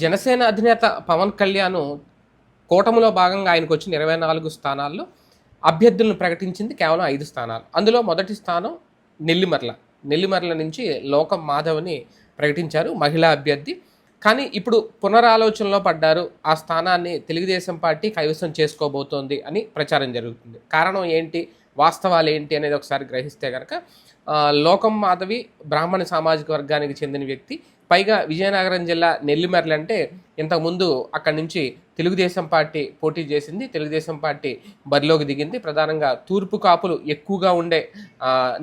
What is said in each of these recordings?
జనసేన అధినేత పవన్ కళ్యాణ్ కూటమిలో భాగంగా ఆయనకు వచ్చిన ఇరవై నాలుగు స్థానాల్లో అభ్యర్థులను ప్రకటించింది కేవలం ఐదు స్థానాలు. అందులో మొదటి స్థానం నెల్లిమర్ల. నెల్లిమర్ల నుంచి లోకం మాధవ్ని ప్రకటించారు మహిళా అభ్యర్థి. కానీ ఇప్పుడు పునరాలోచనలో పడ్డారు. ఆ స్థానాన్ని తెలుగుదేశం పార్టీ కైవసం చేసుకోబోతోంది అని ప్రచారం జరుగుతుంది. కారణం ఏంటి? వాస్తవాలు ఏంటి అనేది ఒకసారి గ్రహిస్తే కనుక లోకం మాధవి బ్రాహ్మణ సామాజిక వర్గానికి చెందిన వ్యక్తి. పైగా విజయనగరం జిల్లా నెల్లిమర్లు అంటే ఇంతకుముందు అక్కడి నుంచి తెలుగుదేశం పార్టీ పోటీ చేసింది. తెలుగుదేశం పార్టీ బరిలోకి దిగింది. ప్రధానంగా తూర్పు కాపులు ఎక్కువగా ఉండే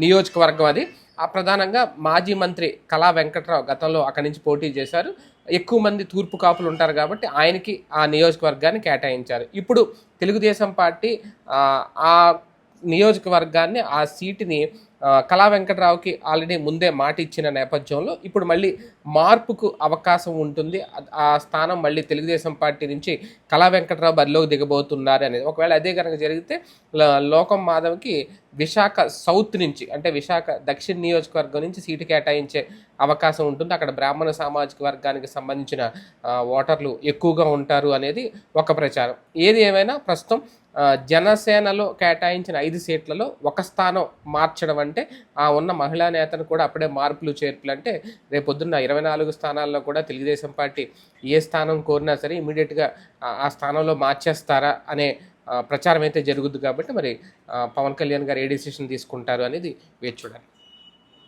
నియోజకవర్గం అది. ఆ ప్రధానంగా మాజీ మంత్రి కళా వెంకట్రావు గతంలో అక్కడి నుంచి పోటీ చేశారు. ఎక్కువ మంది తూర్పు కాపులు ఉంటారు కాబట్టి ఆయనకి ఆ నియోజకవర్గాన్ని కేటాయించారు. ఇప్పుడు తెలుగుదేశం పార్టీ ఆ నియోజకవర్గాన్ని ఆ సీటుని కళా వెంకట్రావుకి ఆల్రెడీ ముందే మాట ఇచ్చిన నేపథ్యంలో ఇప్పుడు మళ్ళీ మార్పుకు అవకాశం ఉంటుంది. ఆ- స్థానం మళ్ళీ తెలుగుదేశం పార్టీ నుంచి కళా వెంకటరావు బరిలోకి దిగబోతున్నారు అనేది. ఒకవేళ అదే కనుక జరిగితే లోకం మాధవ్కి విశాఖ సౌత్ నుంచి అంటే విశాఖ దక్షిణ నియోజకవర్గం నుంచి సీటు కేటాయించే అవకాశం ఉంటుంది. అక్కడ బ్రాహ్మణ సామాజిక వర్గానికి సంబంధించిన ఓటర్లు ఎక్కువగా ఉంటారు అనేది ఒక ప్రచారం. ఏది ఏమైనా ప్రస్తుతం జనసేనలో కేటాయించిన ఐదు సీట్లలో ఒక స్థానం మార్చడం అంటే ఆ ఉన్న మహిళా నేతను కూడా అప్పుడే మార్పులు చేర్పులు అంటే రేపొద్దున్న ఇరవై నాలుగు స్థానాల్లో కూడా తెలుగుదేశం పార్టీ ఏ స్థానం కోరినా సరే ఇమీడియట్గా ఆ స్థానంలో మార్చేస్తారా అనే ప్రచారం అయితే జరుగుద్ది కాబట్టి మరి పవన్ కళ్యాణ్ గారు ఏ డెసిషన్ తీసుకుంటారు అనేది వేచి చూడాలి.